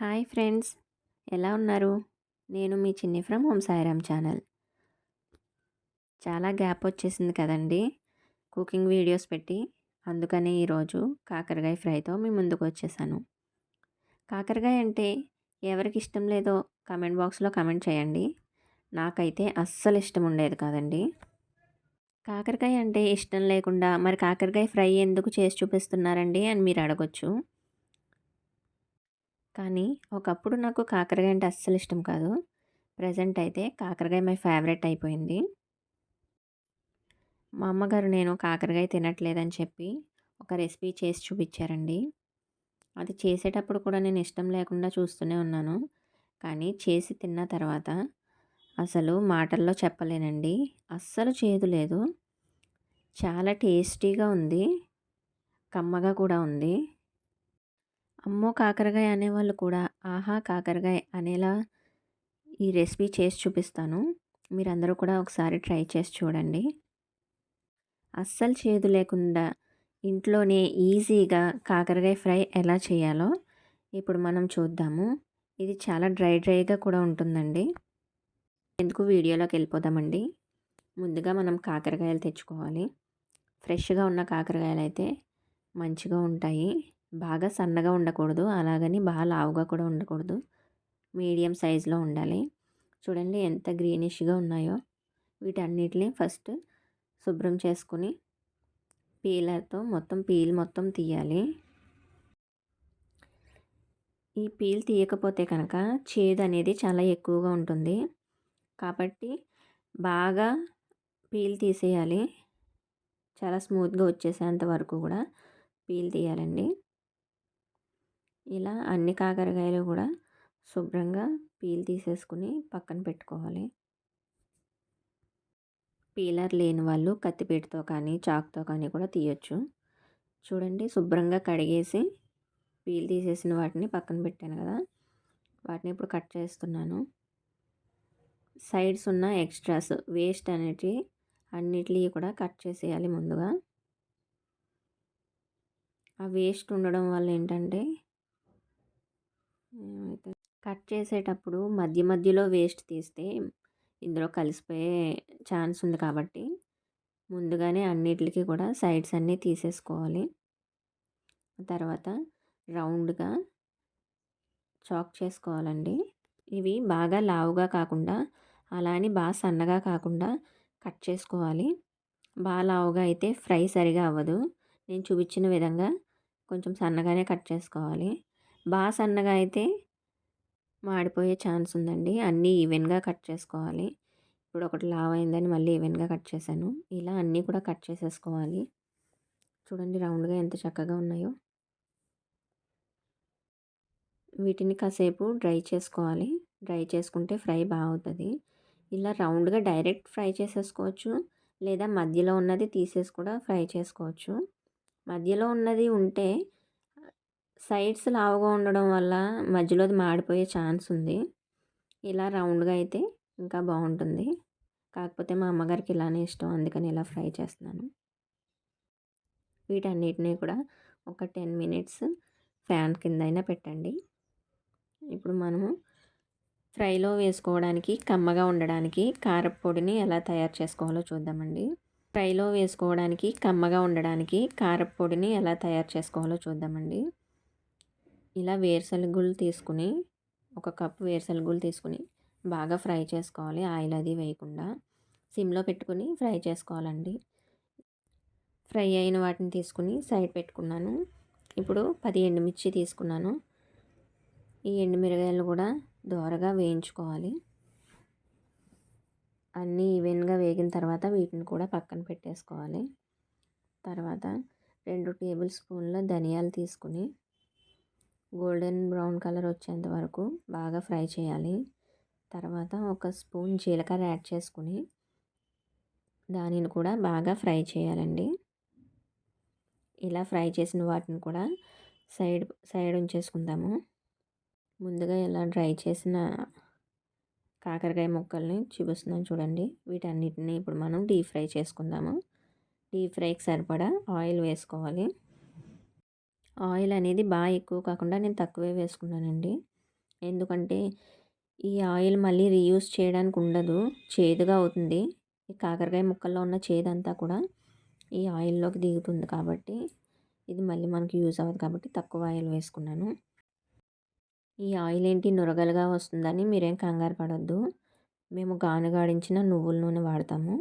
Hi friends. ఎలా ఉన్నారు? నేను మీ Chinni from home Sairam channel. చాలా గ్యాప్ వచ్చేసింది కదండి. కుకింగ్ వీడియోస్ పెట్టి. అందుకని ఈరోజు కాకరకాయ ఫ్రైతో మీ ముందుకు వచ్చేసాను. కాకరకాయ అంటే ఎవరికి ఇష్టం లేదో కమెంట్ బాక్స్లో కమెంట్ చేయండి. నాకైతే అస్సలు ఇష్టం ఉండేది కాదండి. కాకరకాయ అంటే ఇష్టం లేకుండా మరి కాకరకాయ ఫ్రై ఎందుకు చేసి చూపిస్తున్నారండి అని మీరు అడగొచ్చు. కానీ ఒకప్పుడు నాకు కాకరకాయ అంటే అస్సలు ఇష్టం కాదు. ప్రజెంట్ అయితే కాకరకాయ మై ఫేవరెట్ అయిపోయింది. మా అమ్మగారు నేను కాకరకాయ తినట్లేదని చెప్పి ఒక రెసిపీ చేసి చూపించారండి. అది చేసేటప్పుడు కూడా నేను ఇష్టం లేకుండా చూస్తూనే ఉన్నాను. కానీ చేసి తిన్న తర్వాత అసలు మాటల్లో చెప్పలేనండి. అస్సలు చేదు లేదు. చాలా టేస్టీగా ఉంది. కమ్మగా కూడా ఉంది. అమ్మో కాకరకాయ అనేవాళ్ళు కూడా ఆహా కాకరకాయ అనేలా ఈ రెసిపీ చేసి చూపిస్తాను. మీరందరూ కూడా ఒకసారి ట్రై చేసి చూడండి. అస్సలు చేదు లేకుండా ఇంట్లోనే ఈజీగా కాకరకాయ ఫ్రై ఎలా చేయాలో ఇప్పుడు మనం చూద్దాము. ఇది చాలా డ్రై డ్రైగా కూడా ఉంటుందండి. ఎందుకు వీడియోలోకి వెళ్ళిపోదామండి? ముందుగా మనం కాకరకాయలు తెచ్చుకోవాలి. ఫ్రెష్గా ఉన్న కాకరకాయలు అయితే మంచిగా ఉంటాయి. బాగా సన్నగా ఉండకూడదు. అలాగని బాగా లావుగా కూడా ఉండకూడదు. మీడియం సైజులో ఉండాలి. చూడండి ఎంత గ్రీనిష్గా ఉన్నాయో. వీటన్నిటిని ఫస్ట్ శుభ్రం చేసుకుని పీలర్తో మొత్తం పీల్ మొత్తం తీయాలి. ఈ పీల్ తీయకపోతే కనుక చేదు అనేది చాలా ఎక్కువగా ఉంటుంది. కాబట్టి బాగా పీల్ తీసేయాలి. చాలా స్మూత్గా వచ్చేసేంత వరకు కూడా పీల్ తీయాలండి. ఇలా అన్ని కాకరకాయలు కూడా శుభ్రంగా పీల్ తీసేసుకుని పక్కన పెట్టుకోవాలి. పీలర్ లేని వాళ్ళు కత్తిపీటతో కానీ చాక్తో కానీ కూడా తీయొచ్చు. చూడండి శుభ్రంగా కడిగేసి పీల్ తీసేసిన వాటిని పక్కన పెట్టాను కదా. వాటిని ఇప్పుడు కట్ చేస్తున్నాను. సైడ్స్ ఉన్న ఎక్స్ట్రాస్ వేస్ట్ అనేటివి అన్నిటివి కూడా కట్ చేసేయాలి ముందుగా. ఆ వేస్ట్ ఉండడం వల్ల ఏంటంటే కట్ చేసేటప్పుడు మధ్య మధ్యలో వేస్ట్ తీస్తే ఇందులో కలిసిపోయే ఛాన్స్ ఉంది కాబట్టి ముందుగానే అన్నిటికి కూడా సైడ్స్ అన్నీ తీసేసుకోవాలి. తర్వాత రౌండ్గా చాక్ చేసుకోవాలండి. ఇవి బాగా లావుగా కాకుండా అలా అని బాగా సన్నగా కాకుండా కట్ చేసుకోవాలి. బాగా లావుగా అయితే ఫ్రై సరిగా అవ్వదు. నేను చూపించిన విధంగా కొంచెం సన్నగానే కట్ చేసుకోవాలి. బాగా సన్నగా అయితే మాడిపోయే ఛాన్స్ ఉందండి. అన్నీ ఈవెన్గా కట్ చేసుకోవాలి. ఇప్పుడు ఒకటి లావ్ అయిందని మళ్ళీ ఈవెన్గా కట్ చేశాను. ఇలా అన్నీ కూడా కట్ చేసేసుకోవాలి. చూడండి రౌండ్గా ఎంత చక్కగా ఉన్నాయో. వీటిని కాసేపు డ్రై చేసుకోవాలి. డ్రై చేసుకుంటే ఫ్రై బాగుతుంది ఇలా రౌండ్గా డైరెక్ట్ ఫ్రై చేసేసుకోవచ్చు. లేదా మధ్యలో ఉన్నది తీసేసి కూడా ఫ్రై చేసుకోవచ్చు. మధ్యలో ఉన్నది ఉంటే సైడ్స్ లావుగా ఉండడం వల్ల మధ్యలోది మాడిపోయే ఛాన్స్ ఉంది. ఇలా రౌండ్గా అయితే ఇంకా బాగుంటుంది కాకపోతే మా అమ్మగారికి ఇలానే ఇష్టం. అందుకని ఇలా ఫ్రై చేస్తున్నాను. వీటన్నిటిని కూడా ఒక టెన్ మినిట్స్ ఫ్యాన్ కింద అయినా పెట్టండి. ఇప్పుడు మనము ఫ్రైలో వేసుకోవడానికి కమ్మగా ఉండడానికి కారపొడిని ఎలా తయారు చేసుకోవాలో చూద్దామండి. ఫ్రైలో వేసుకోవడానికి కమ్మగా ఉండడానికి కారపొడిని ఎలా తయారు చేసుకోవాలో చూద్దామండి. ఇలా వేరుశనగుళ్ళు తీసుకుని ఒక కప్ వేరుశనగుళ్ళు తీసుకుని బాగా ఫ్రై చేసుకోవాలి ఆయిల్ అది వేయకుండా. సిమ్లో పెట్టుకుని ఫ్రై చేసుకోవాలండి. ఫ్రై అయిన వాటిని తీసుకుని సైడ్ పెట్టుకున్నాను. ఇప్పుడు పది ఎండుమిర్చి తీసుకున్నాను. ఈ ఎండుమిరగాయలు కూడా దోరగా వేయించుకోవాలి. అన్నీ ఈవెన్గా వేగిన తర్వాత వీటిని కూడా పక్కన పెట్టేసుకోవాలి. తర్వాత రెండు టేబుల్ స్పూన్ల ధనియాలు తీసుకుని గోల్డెన్ బ్రౌన్ కలర్ వచ్చేంత వరకు బాగా ఫ్రై చేయాలి. తర్వాత ఒక స్పూన్ జీలకర్ర యాడ్ చేసుకుని దానిని కూడా బాగా ఫ్రై చేయాలండి. ఇలా ఫ్రై చేసిన వాటిని కూడా సైడ్ సైడ్ ఉంచేసుకుందాము. ముందుగా ఇలా డ్రై చేసిన కాకరకాయ ముక్కల్ని చూపిస్తున్నాను చూడండి. వీటన్నిటిని ఇప్పుడు మనం డీప్ ఫ్రై చేసుకుందాము. డీప్ ఫ్రైకి సరిపడా ఆయిల్ వేసుకోవాలి. ఆయిల్ అనేది బాగా ఎక్కువ కాకుండా నేను తక్కువే వేసుకున్నానండి. ఎందుకంటే ఈ ఆయిల్ మళ్ళీ రీయూజ్ చేయడానికి ఉండదు చేదుగా అవుతుంది. ఈ కాకరకాయ ముక్కల్లో ఉన్న చేదంతా కూడా ఈ ఆయిల్లోకి దిగుతుంది కాబట్టి ఇది మళ్ళీ మనకి యూజ్ అవ్వదు కాబట్టి తక్కువ ఆయిల్ వేసుకున్నాను. ఈ ఆయిల్ ఏంటి నురగలుగా వస్తుందని మీరేం కంగారు పడొద్దు. మేము గానుగాడించిన నువ్వుల నూనె వాడతాము.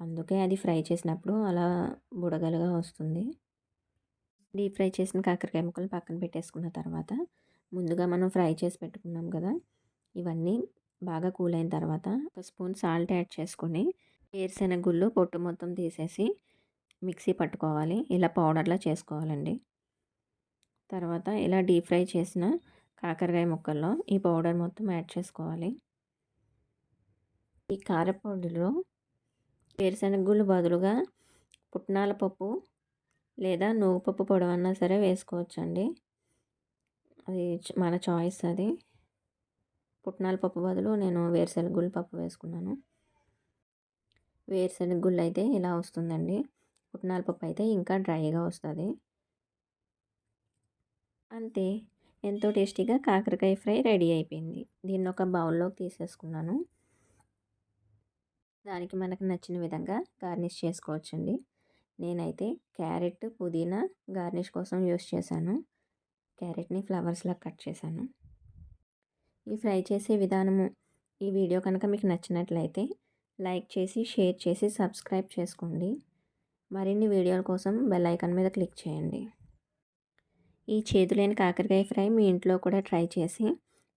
అందుకే అది ఫ్రై చేసినప్పుడు అలా బుడగలుగా వస్తుంది. డీప్ ఫ్రై చేసిన కాకరకాయ ముక్కలు పక్కన పెట్టేసుకున్న తర్వాత ముందుగా మనం ఫ్రై చేసి పెట్టుకున్నాం కదా ఇవన్నీ బాగా కూల్ అయిన తర్వాత ఒక స్పూన్ సాల్ట్ యాడ్ చేసుకొని వేరుశెనగ గుళ్ళు పొట్టు మొత్తం తీసేసి మిక్సీ పట్టుకోవాలి. ఇలా పౌడర్లా చేసుకోవాలండి. తర్వాత ఇలా డీప్ ఫ్రై చేసిన కాకరకాయ ముక్కల్లో ఈ పౌడర్ మొత్తం యాడ్ చేసుకోవాలి. ఈ కారపొడిలో వేరుశెనగ గుళ్ళు బదులుగా పుట్నాల పప్పు లేదా నువ్వుపప్పు పొడవన్నా సరే వేసుకోవచ్చండి. అది మన చాయిస్ అది. పుట్నాల పప్పు బదులు నేను వేరుశెనగ గుళ్ళు పప్పు వేసుకున్నాను. వేరుశెనగ గుళ్ళు అయితే ఇలా వస్తుందండి. పుట్నాల పప్పు అయితే ఇంకా డ్రైగా వస్తుంది. అంతే. ఎంతో టేస్టీగా కాకరకాయ ఫ్రై రెడీ అయిపోయింది. దీన్ని ఒక బౌల్లోకి తీసేసుకున్నాను. దానికి మనకు నచ్చిన విధంగా గార్నిష్ చేసుకోవచ్చండి. నేనైతే క్యారెట్ పుదీనా గార్నిష్ కోసం యూస్ చేశాను. క్యారెట్ని ఫ్లవర్స్లా కట్ చేశాను. ఈ ఫ్రై చేసే విధానము ఈ వీడియో కనుక మీకు నచ్చినట్లయితే లైక్ చేసి షేర్ చేసి సబ్స్క్రైబ్ చేసుకోండి. మరిన్ని వీడియోల కోసం బెల్ ఐకాన్ మీద క్లిక్ చేయండి. ఈ చేతులేని కాకరకాయ ఫ్రై మీ ఇంట్లో కూడా ట్రై చేసి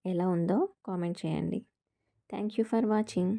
ఎలా ఉందో కామెంట్ చేయండి. Thank you for watching.